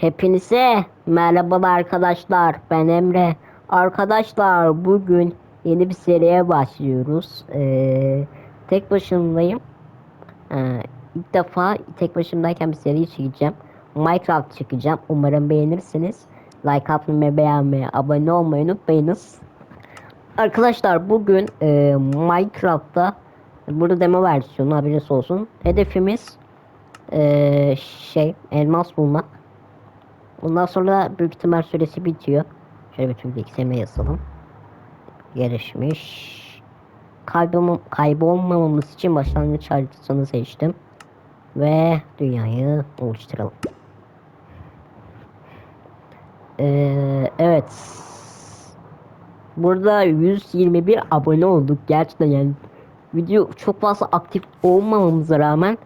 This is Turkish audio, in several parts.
Hepinize merhaba arkadaşlar. Ben Emre. Arkadaşlar bugün yeni bir seriye başlıyoruz. Ee, tek başımdayım. Ee, ilk defa tek başımdayken bir seri çekeceğim. Minecraft çekeceğim. Umarım beğenirsiniz. Like atmayı, beğenmeyi, abone olmayı unutmayınız. Arkadaşlar bugün e, Minecraft'ta burada demo versiyonu haberiniz olsun. Hedefimiz e, şey elmas bulmak. Ondan sonra büyük ihtimal süresi bitiyor. Şöyle bir türlü XM'e yazalım. Gelişmiş. Kaybolma, kaybolmamamız için başlangıç haritasını seçtim. Ve dünyayı oluşturalım. Ee, evet. Burada 121 abone olduk. Gerçekten yani video çok fazla aktif olmamamıza rağmen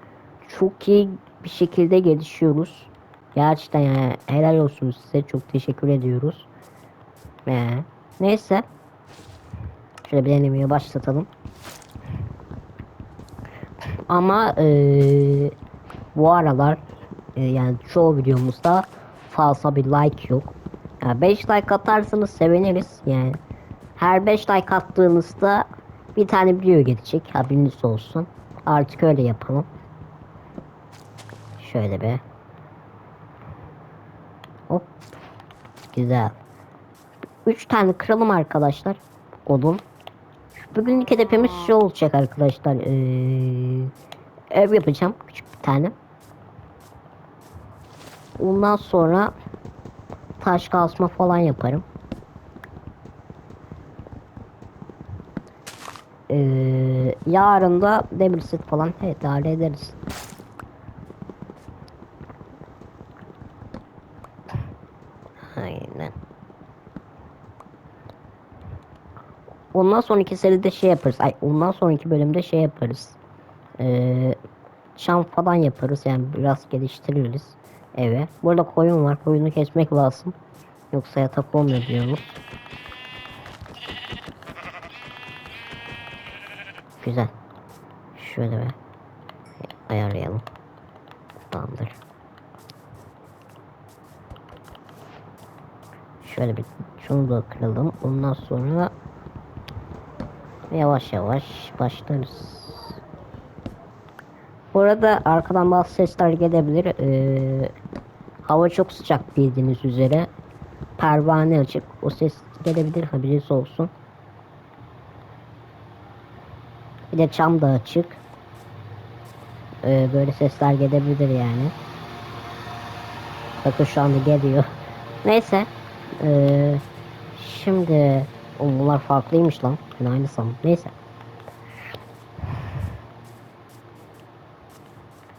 çok iyi bir şekilde gelişiyoruz. Gerçekten yani helal olsun size. Çok teşekkür ediyoruz. Ee, neyse. Şöyle bir denemeye başlatalım. Ama eee, bu aralar eee, yani çoğu videomuzda fazla bir like yok. Yani 5 like atarsanız seviniriz. Yani her 5 like attığınızda bir tane video gelecek. Haberiniz olsun. Artık öyle yapalım. Şöyle be. Hop. Güzel. 3 tane kıralım arkadaşlar. Odun. Bugünlük hedefimiz şu olacak arkadaşlar. Ee, ev yapacağım. Küçük bir tane. Ondan sonra taş kazma falan yaparım. Ee, yarın da demir set falan evet hallederiz. Aynen. Ondan sonraki seride şey yaparız. Ay ondan sonraki bölümde şey yaparız. Ee, çam falan yaparız. Yani biraz geliştiririz eve. Burada koyun var. Koyunu kesmek lazım. Yoksa yatak olmuyor diyoruz. Güzel. Şöyle be. Ayarlayalım. Tamamdır. Şöyle bir şunu da kıralım. Ondan sonra yavaş yavaş başlarız. Bu arada arkadan bazı sesler gelebilir. Ee, hava çok sıcak bildiğiniz üzere. Pervane açık. O ses gelebilir haberiniz olsun. Bir de çam da açık. Ee, böyle sesler gelebilir yani. Bakın şu anda geliyor. Neyse. Ee, şimdi Oğlum bunlar farklıymış lan. Ben aynı sandım. Neyse.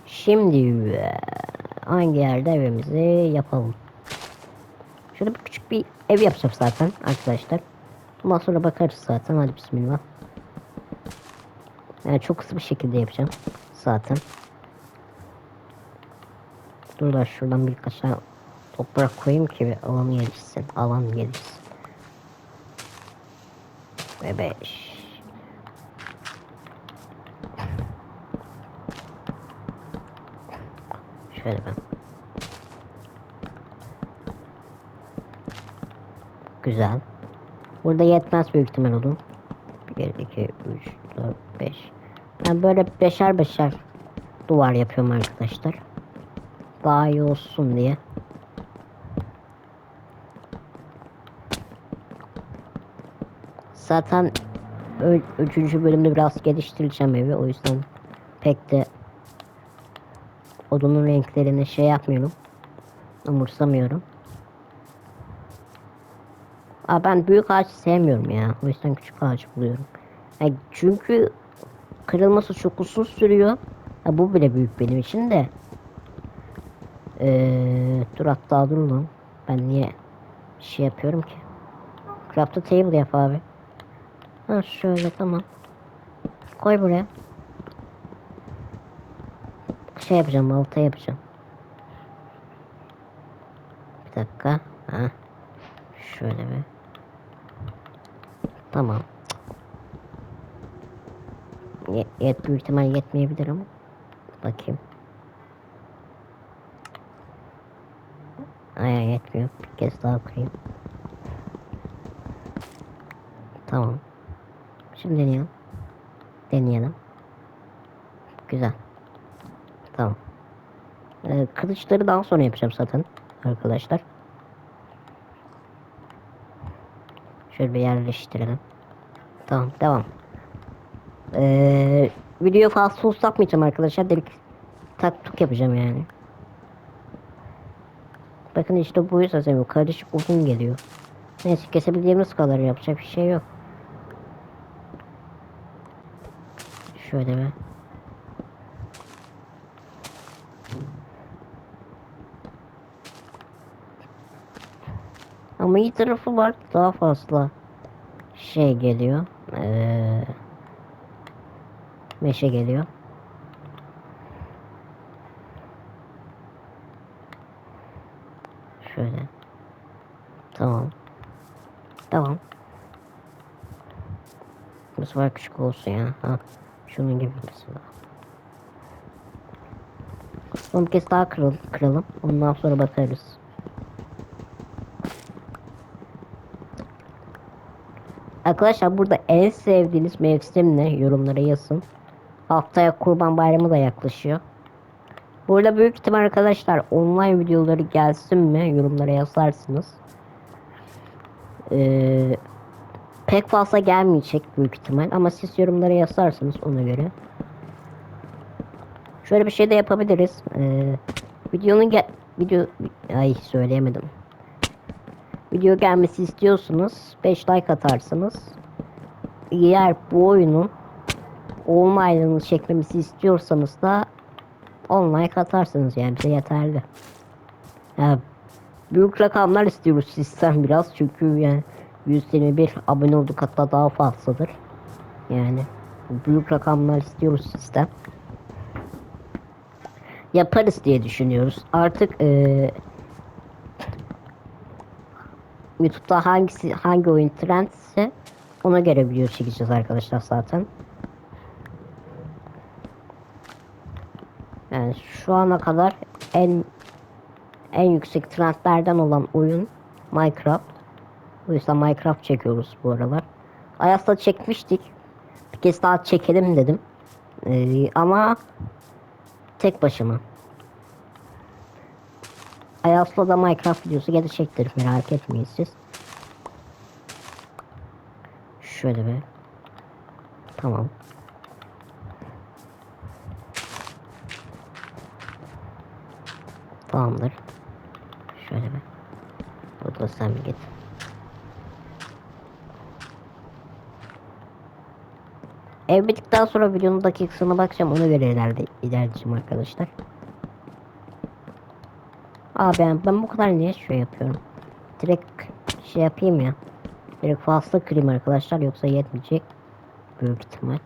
Şimdi eee, hangi yerde evimizi yapalım? Şurada bir küçük bir ev yapacağım zaten arkadaşlar. Ondan sonra bakarız zaten. Hadi bismillah. Yani çok hızlı bir şekilde yapacağım zaten. Dur da şuradan birkaç tane toprak koyayım ki alan gelişsin. Alan gelişsin. Ve 5. Şöyle ben. Güzel. Burada yetmez büyük ihtimal olun. 1, 2, 3, 4, 5. Ben böyle beşer beşer duvar yapıyorum arkadaşlar. Daha iyi olsun diye. Zaten üçüncü bölümde biraz geliştireceğim evi. O yüzden pek de odunun renklerini şey yapmıyorum. Umursamıyorum. Aa, ben büyük ağaç sevmiyorum ya. O yüzden küçük ağaç buluyorum. Yani çünkü kırılması çok uzun sürüyor. Ha, bu bile büyük benim için de. Ee, dur hatta dur lan. Ben niye şey yapıyorum ki? Craft'a table yap abi. Ha şöyle tamam. Koy buraya. Şey yapacağım, balta yapacağım. Bir dakika. Ha. Şöyle bir. Tamam. Ye yet büyük ihtimal yetmeyebilir ama. Bakayım. Ay yetmiyor. Bir kez daha kırayım. Tamam. Şimdi deneyelim. Deneyelim. Güzel. Tamam. Ee, kılıçları daha sonra yapacağım zaten arkadaşlar. Şöyle bir yerleştirelim. Tamam devam. Ee, video fazla uzatmayacağım arkadaşlar. Delik tak tuk yapacağım yani. Bakın işte bu yüzden seviyorum. Karışık uzun geliyor. Neyse kesebildiğimiz kadar yapacak bir şey yok. Şöyle bir. Ama iyi tarafı var daha fazla şey geliyor. Ee, meşe geliyor. Şöyle. Tamam. Tamam. Bu sefer küçük olsun ya. Ha. Şunun gibi mesela. Son kez daha kıralım, kıralım. Ondan sonra bakarız. Arkadaşlar burada en sevdiğiniz mevsim ne? Yorumlara yazın. Haftaya kurban bayramı da yaklaşıyor. Burada büyük ihtimal arkadaşlar online videoları gelsin mi? Yorumlara yazarsınız. Ee, pek fazla gelmeyecek büyük ihtimal ama siz yorumlara yazarsınız ona göre. Şöyle bir şey de yapabiliriz. Ee, videonun gel video ay söyleyemedim. Video gelmesi istiyorsunuz 5 like atarsınız. Eğer bu oyunun online'ını çekmemizi istiyorsanız da 10 like atarsınız yani bize yeterli. Yani büyük rakamlar istiyoruz sistem biraz çünkü yani 121 abone olduk hatta daha fazladır. Yani büyük rakamlar istiyoruz sistem. Yaparız diye düşünüyoruz. Artık eee YouTube'da hangisi hangi oyun trendse ona göre video çekeceğiz arkadaşlar zaten. Yani şu ana kadar en en yüksek trendlerden olan oyun Minecraft. O yüzden Minecraft çekiyoruz bu aralar. Ayas'ta çekmiştik. Bir kez daha çekelim dedim. Ee, ama tek başıma. Ayas'la da Minecraft videosu gelecektir merak etmeyin siz. Şöyle bir. Tamam. Tamamdır. Şöyle bir. Burada sen git. Ev bittikten sonra videonun dakikasına bakacağım ona göre ileride ilerleyeceğim arkadaşlar. Aa ben, ben bu kadar niye şey yapıyorum? Direkt şey yapayım ya. Direkt fazla kırayım arkadaşlar yoksa yetmeyecek. Büyük ihtimal.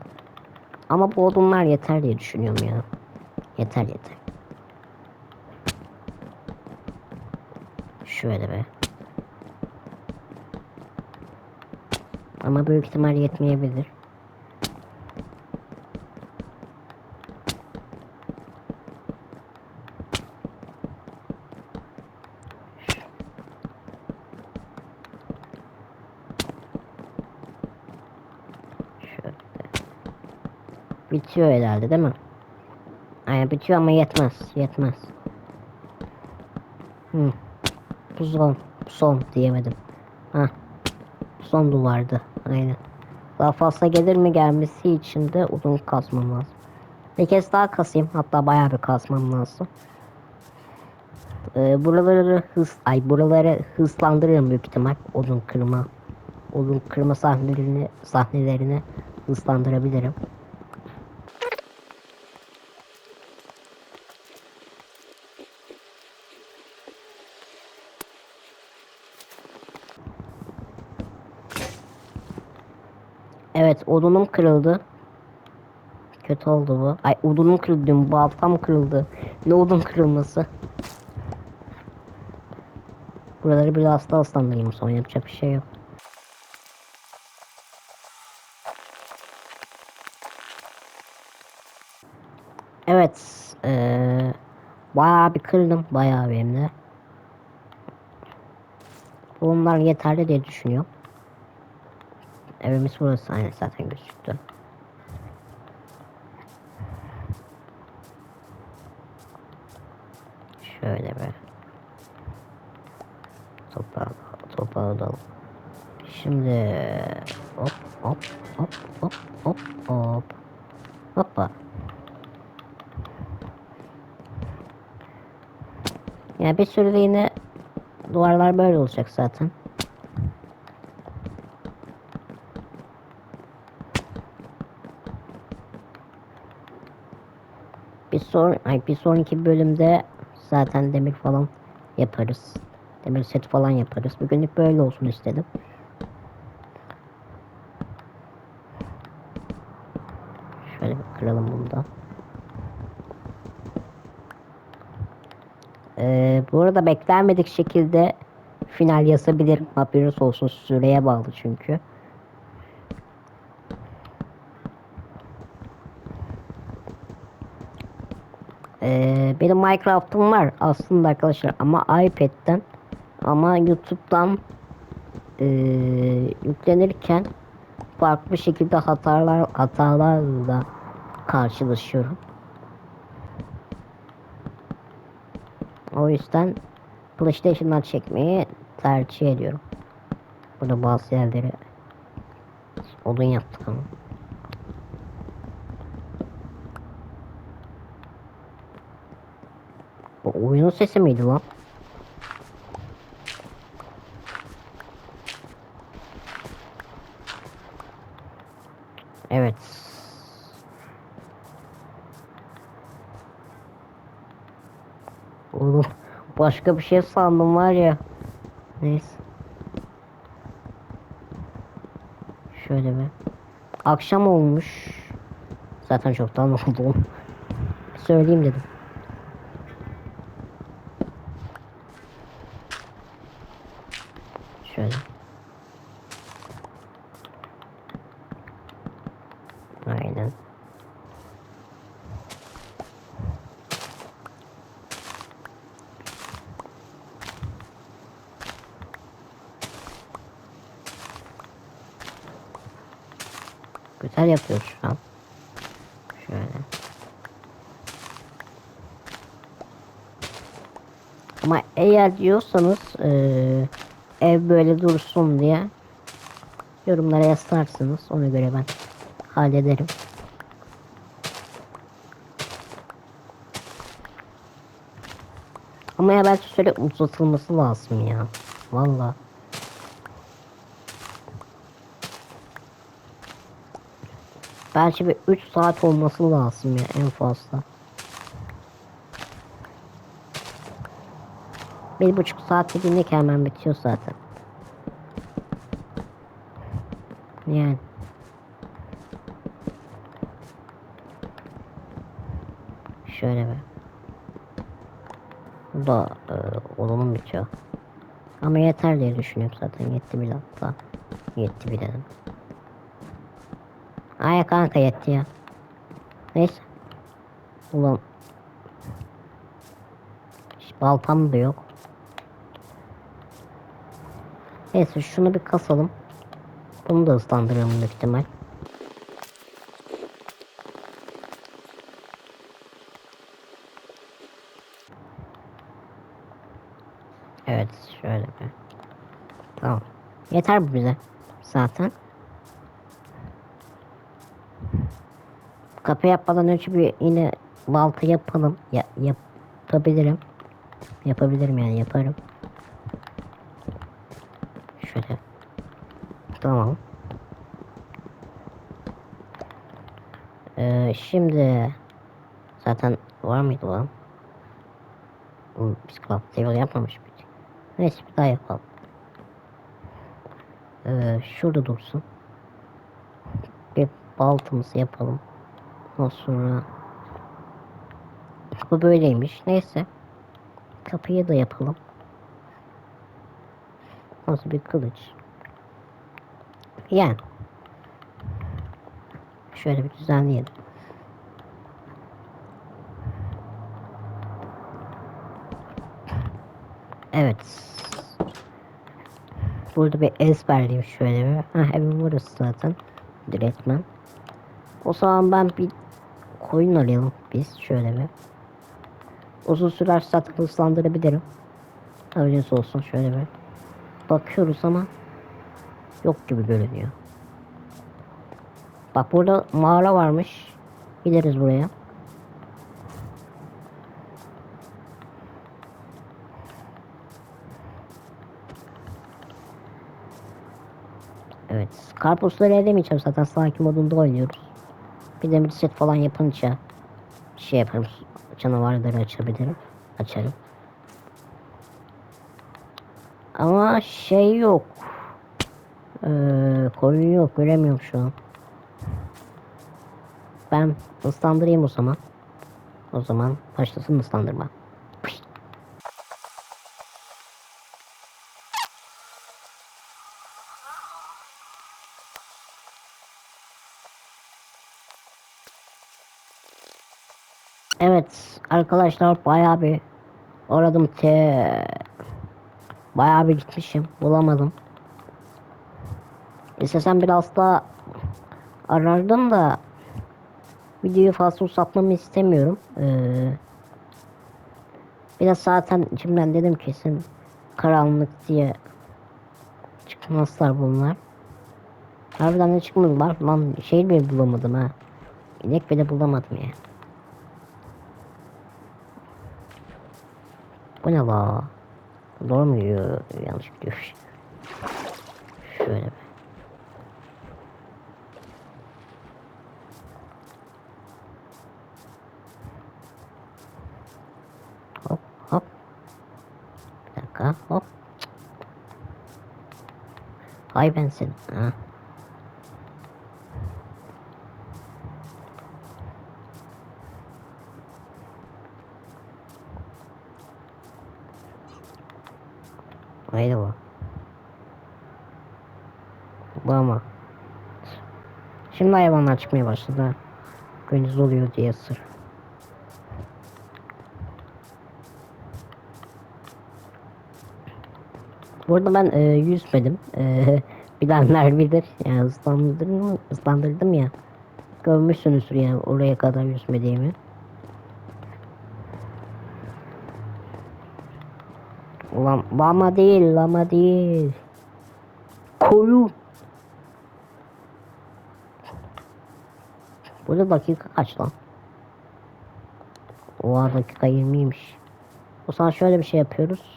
Ama bu odunlar yeter diye düşünüyorum ya. Yeter yeter. Şöyle be. Ama büyük ihtimal yetmeyebilir. Şöyle. Bitiyor herhalde değil mi? Aynen bitiyor ama yetmez. Yetmez. Hı. Bu son. Son diyemedim. Ha. Son duvardı. Aynen. Daha fazla gelir mi gelmesi için de uzun kasmam lazım. Bir kez daha kasayım. Hatta bayağı bir kasmam lazım. Ee, buraları hız ay buraları hızlandırırım büyük ihtimal. Odun kırma. Odun kırma sahnelerini sahnelerini hızlandırabilirim. Evet odunum kırıldı. Kötü oldu bu. Ay odunum kırıldı diyorum. Baltam kırıldı. Ne odun kırılması. Buraları biraz daha ıslandırayım sonra yapacak bir şey yok. Evet. Ee, bayağı bir kırdım. Bayağı bir hem de. Bunlar yeterli diye düşünüyorum. Evimiz burası aynen zaten gözüktü. Şöyle be. Toprağı, toprağı alalım. Şimdi hop hop hop hop hop hop. Hoppa. Yani bir süreliğine duvarlar böyle olacak zaten. Bir son ay bir sonraki bölümde zaten demir falan yaparız. Demir set falan yaparız. Bugünlük böyle olsun istedim. Şöyle bir kıralım bunu da. Ee, bu arada beklenmedik şekilde final yazabilirim. Haberiniz olsun süreye bağlı çünkü. Ee, benim Minecraft'ım var aslında arkadaşlar ama iPad'den ama YouTube'dan ee, yüklenirken farklı şekilde hatalar hatalarla karşılaşıyorum. O yüzden PlayStation'dan çekmeyi tercih ediyorum. Burada bazı yerleri odun yaptık ama. Oyunun sesi miydi lan? Evet. Oğlum başka bir şey sandım var ya. Neyse. Şöyle bir. Akşam olmuş. Zaten çoktan oldu. Söyleyeyim dedim. Şöyle. Aynen. Güzel yapıyoruz şu an. Şöyle. Eğer diyorsanız eee, ev böyle dursun diye yorumlara yazarsınız. Ona göre ben hallederim. Ama ya belki şöyle uzatılması lazım ya. Valla. Belki bir 3 saat olması lazım ya en fazla. Bir buçuk saat dediğinde hemen bitiyor zaten. Yani. Şöyle be. Bu da e, olumum bitiyor. Ama yeter diye düşünüyorum zaten. Yetti bile hatta. Yetti bile dedim. Ay kanka yetti ya. Neyse. Ulan. Hiç baltam da yok. Neyse şunu bir kasalım. Bunu da ıslandıralım büyük ihtimal. Evet şöyle bir. Tamam. Yeter bu bize. Zaten. Kapı yapmadan önce bir yine balta yapalım. Ya, yapabilirim. Yapabilirim yani yaparım. Şöyle. Tamam. Ee, şimdi zaten var mıydı lan? Biz club table yapmamış mıydık? Neyse bir daha yapalım. Ee, şurada dursun. Bir baltımızı yapalım. Ondan sonra bu böyleymiş. Neyse. Kapıyı da yapalım. Nasıl bir kılıç. Yani. Şöyle bir düzenleyelim. Evet. burada bir ezberleyeyim şöyle bir. Heh evim burası zaten. Direktmen. O zaman ben bir koyun arayalım biz şöyle bir. Uzun sürer zaten hızlandırabilirim. Öylesi olsun şöyle bir. Bakıyoruz ama yok gibi görünüyor. Bak burada mağara varmış. Gideriz buraya. Evet. Karpuzları edemeyeceğim zaten sakin modunda oynuyoruz. Bir de set falan yapınca şey yaparım. Canavarları açabilirim. Açarım. Ama şey yok. Ee, koyun yok. Göremiyorum şu an. Ben ıslandırayım o zaman. O zaman başlasın ıslandırma. Evet arkadaşlar bayağı bir aradım te bayağı bir gitmişim bulamadım. İstesem biraz daha arardım da videoyu fazla uzatmamı istemiyorum. Ee, biraz zaten içimden dedim kesin karanlık diye çıkmazlar bunlar. Harbiden de çıkmadılar. Lan şey bile bulamadım ha. İnek bile bulamadım ya. Bu ne la? Doğru mu diyor? Yanlış gidiyor. Şöyle bir. Hop hop. Bir dakika hop. Hay ben seni. Ha. Neydi bu? Bu ama. Şimdi hayvanlar çıkmaya başladı. Gündüz oluyor diye sır. Burada ben e, yüzmedim. E, bilenler bilir. Yani ıslandırdım, ıslandırdım ya. Görmüşsünüzdür yani oraya kadar yüzmediğimi. Ulan lama değil lama değil. Koyun. Burada dakika kaç lan? Oha dakika 20'ymiş. O zaman şöyle bir şey yapıyoruz.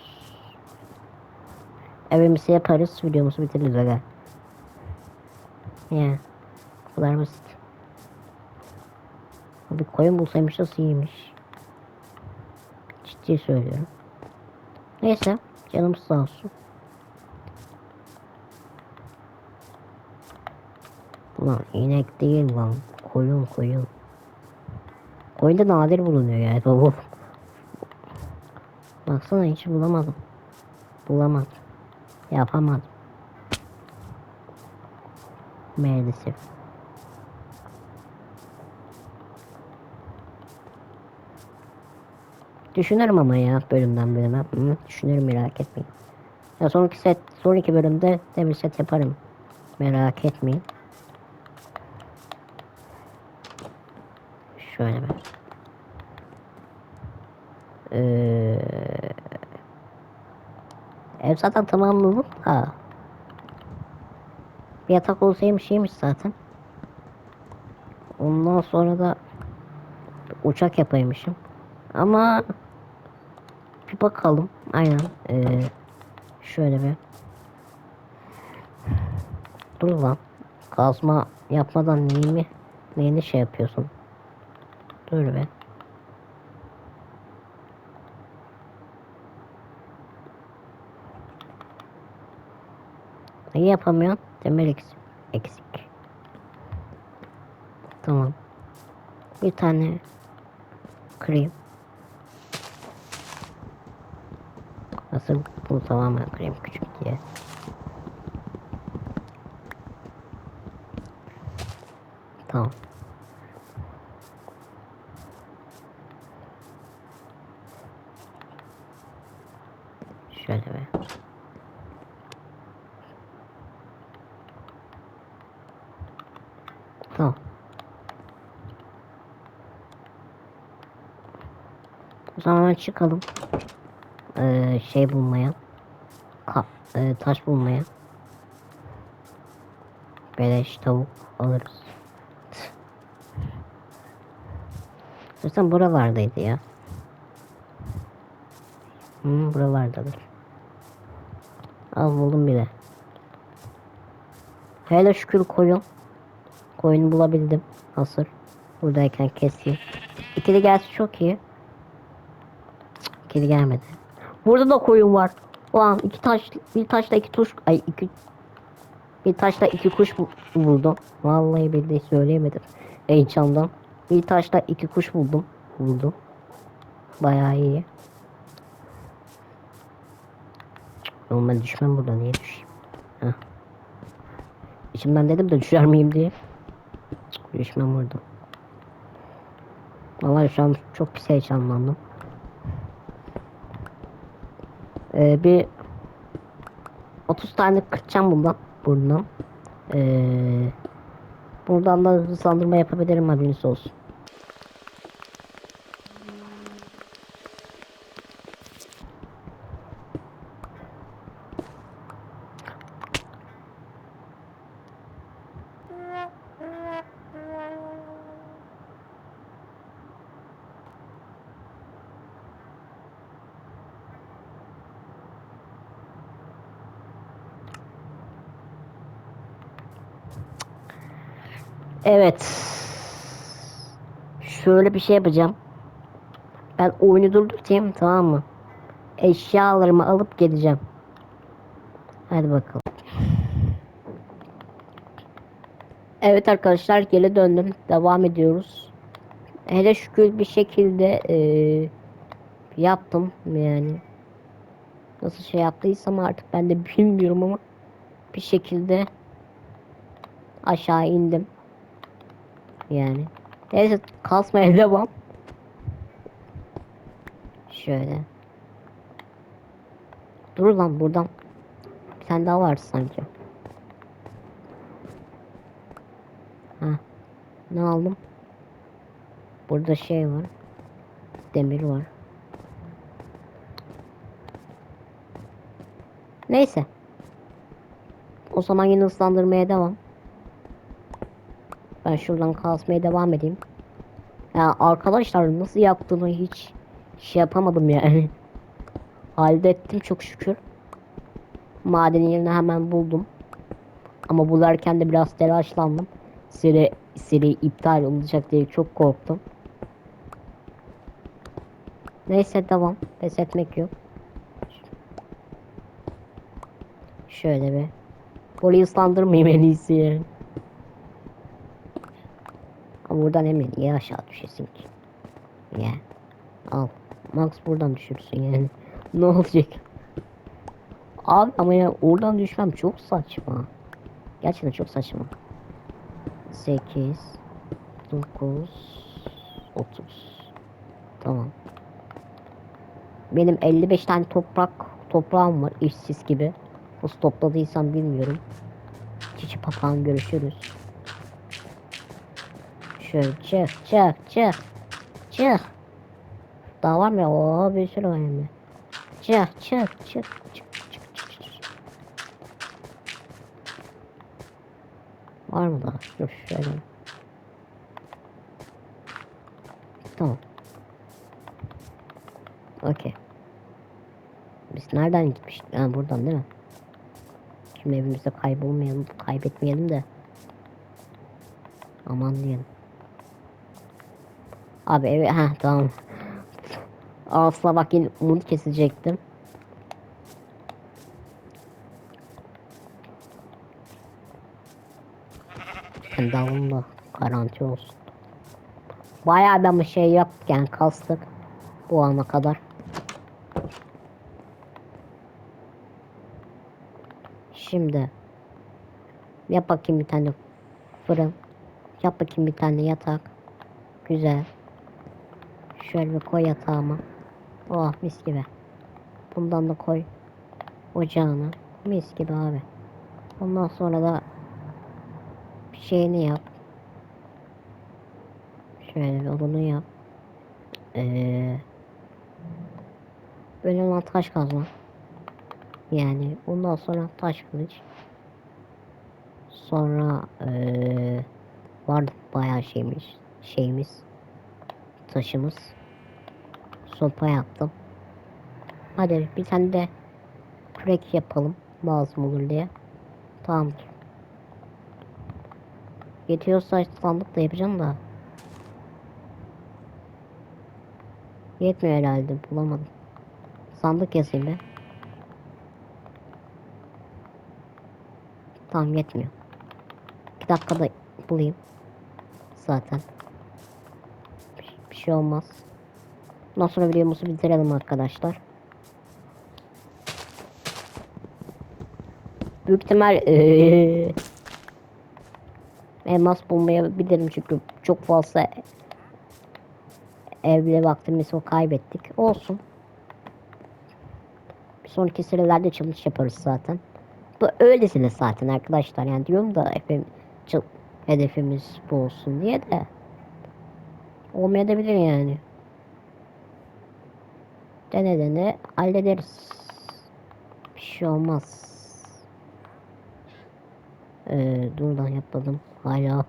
Evimizi yaparız, videomuzu bitiririz aga. Ya. Bu kadar basit. Bir koyun bulsaymış nasıl iyiymiş. Ciddi söylüyorum. Neyse canım sağ olsun. Lan inek değil lan. Koyun koyun. Koyun da nadir bulunuyor yani baba. Baksana hiç bulamadım. Bulamadım. Yapamadım. Maalesef. Düşünürüm ama ya bölümden bölüme. Hı, düşünürüm merak etmeyin. Ya sonraki set, sonraki bölümde demir set yaparım. Merak etmeyin. Şöyle bir. Ee, ev zaten tamamladım da. Bir yatak olsaymış şeymiş zaten. Ondan sonra da uçak yapaymışım. Ama bir bakalım. Aynen. Ee, şöyle bir. Dur lan. Kazma yapmadan neyimi neyini şey yapıyorsun? Dur be. Neyi yapamıyorsun? Demir eksik. Tamam. Bir tane kırayım. Nasıl bu tamamen kırayım küçük diye. Tamam. Şöyle be. Tamam. O zaman çıkalım. Ee, şey bulmaya. Kap, e, taş bulmaya. Beleş tavuk alırız. Zaten buralardaydı ya. Hmm, buralardadır. Al buldum bile. Hele şükür koyun. Koyunu bulabildim. Hasır. Buradayken keseyim. İkili gelse çok iyi. İkili gelmedi. Burada da koyun var. Ulan iki taş, bir taşla iki tuş, ay iki, bir taşla iki kuş bu- buldum. Vallahi billahi söyleyemedim. Heyecandan. Bir taşla iki kuş buldum. Buldum. Bayağı iyi. Ben düşmem burada niye düşeyim? Heh. İçimden dedim de düşer miyim diye. Düşmem burada. Vallahi şu an çok pis heyecanlandım. Ee, bir 30 tane kıracağım bundan. Buradan. Ee, buradan da hızlandırma yapabilirim haberiniz olsun. Evet. Şöyle bir şey yapacağım. Ben oyunu durdurayım tamam mı? Eşyalarımı alıp geleceğim. Hadi bakalım. Evet arkadaşlar geri döndüm. Devam ediyoruz. Hele şükür bir şekilde eee, yaptım yani. Nasıl şey yaptıysam artık ben de bilmiyorum ama bir şekilde aşağı indim. Yani. Neyse kasmaya devam. Şöyle. Dur lan buradan. Bir tane daha var sanki. Ha. Ne aldım? Burada şey var. Demir var. Neyse. O zaman yine ıslandırmaya devam. Ben şuradan kasmaya devam edeyim. Ya arkadaşlar nasıl yaptığımı hiç şey yapamadım yani. Hallettim çok şükür. Madenin yerini hemen buldum. Ama bularken de biraz telaşlandım. Seri, seri iptal olacak diye çok korktum. Neyse devam. Pes etmek yok. Şöyle bir. Burayı ıslandırmayayım en iyisi yani. Buradan emin niye aşağı düşesin ki? Ya. Al. Max buradan düşürsün yani. ne olacak? Abi ama ya oradan düşmem çok saçma. Gerçekten çok saçma. 8 9 30 Tamam. Benim 55 tane toprak toprağım var işsiz gibi. Nasıl topladıysam bilmiyorum. Çiçi papağan görüşürüz. Şöyle çık çık çık. Çık. Daha var mı? Oo bir sürü var de. Çık çık çık çık çık çık çık. Var mı daha? Dur şöyle. Tamam. Okey. Biz nereden gitmiştik? Ha buradan değil mi? Şimdi evimizde kaybolmayalım, kaybetmeyelim de. Aman diyelim. Abi evi ha tamam. Asla bak yine umut kesecektim. Avımda garanti olsun. Bayağı da bir şey yokken kastık bu ana kadar. Şimdi yap bakayım bir tane fırın. Yap bakayım bir tane yatak. Güzel. Şöyle bir koy yatağıma. Oh mis gibi. Bundan da koy ocağına. Mis gibi abi. Ondan sonra da bir şeyini yap. Şöyle bir odunu yap. Ee, böyle olan taş kazma. Yani ondan sonra taş kılıç. Sonra ee, vardı bayağı şeymiş şeyimiz taşımız. Sopa yaptım. Hadi bir tane de kürek yapalım lazım olur diye. Tamamdır. Yetiyorsa sandık da yapacağım da. Yetmiyor herhalde bulamadım. Sandık yazayım be. Tamam yetmiyor. Bir dakikada bulayım. Zaten. Bir, bir şey olmaz. Ondan sonra videomuzu bitirelim arkadaşlar. Büyük ihtimal eee, elmas bulmayabilirim çünkü çok fazla evli vaktimizi kaybettik. Olsun. Bir sonraki serilerde challenge yaparız zaten. Bu öylesine zaten arkadaşlar. Yani diyorum da efendim, hedefimiz bu olsun diye de olmayabilir yani. Dene dene hallederiz. Bir şey olmaz. Ee, dur lan yapmadım. Hala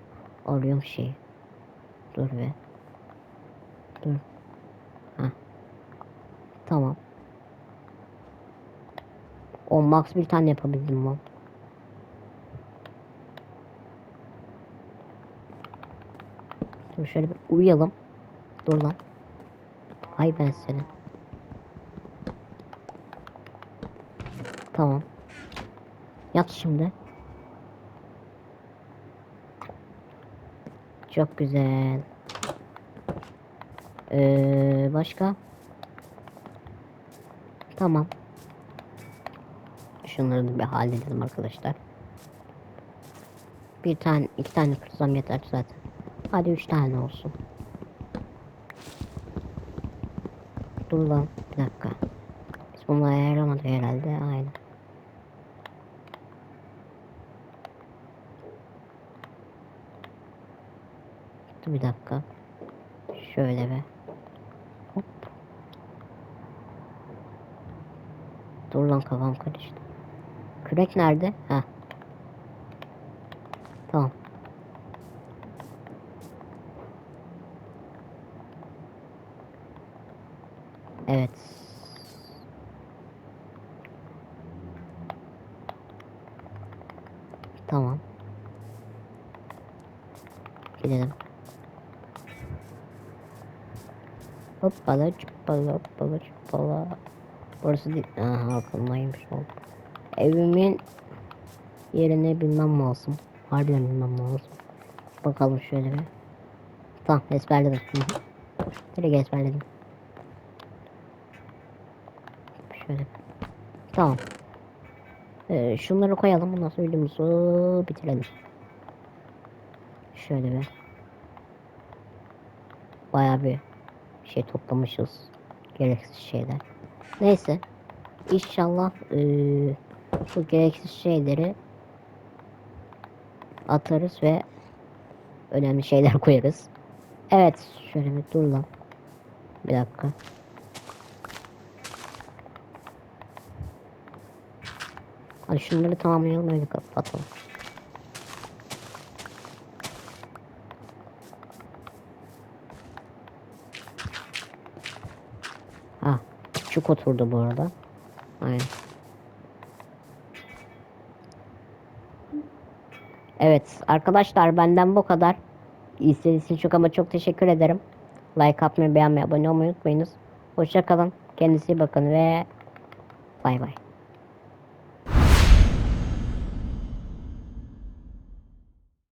arıyorum şeyi. Dur be. Dur. Ha. Tamam. O max bir tane yapabildim lan. Dur şöyle bir uyuyalım. Dur lan. Ay ben seni. Tamam. Yat şimdi. Çok güzel. Ee, başka? Tamam. Şunları da bir halledelim arkadaşlar. Bir tane, iki tane kırsam yeter zaten. Hadi üç tane olsun. Dur lan bir dakika. Biz bunu ayarlamadık herhalde. Aynen. Dur bir dakika. Şöyle be. Hop. Dur lan kafam karıştı. Kürek nerede? Ha. Tamam. Evet. Tamam. Gidelim. Hoppala çıppala hoppala çıppala. Burası değil. Aha akılmaymış oldu. Evimin yerini bilmem lazım. Harbiden bilmem lazım. Bakalım şöyle bir. Tamam ezberledim. Direkt ezberledim. Şöyle. Tamam. Ee, şunları koyalım. Bundan sonra videomuzu bitirelim. Şöyle bir. Bayağı bir şey toplamışız. Gereksiz şeyler. Neyse. İnşallah eee, bu gereksiz şeyleri atarız ve önemli şeyler koyarız. Evet. Şöyle bir dur lan. Bir dakika. Hadi şunları tamamlayalım öyle kapatalım. Ha, küçük oturdu bu arada. Aynen. Evet arkadaşlar benden bu kadar. İzlediğiniz için çok ama çok teşekkür ederim. Like atmayı, beğenmeyi, abone olmayı unutmayınız. Hoşçakalın. Kendinize iyi bakın ve bay bay.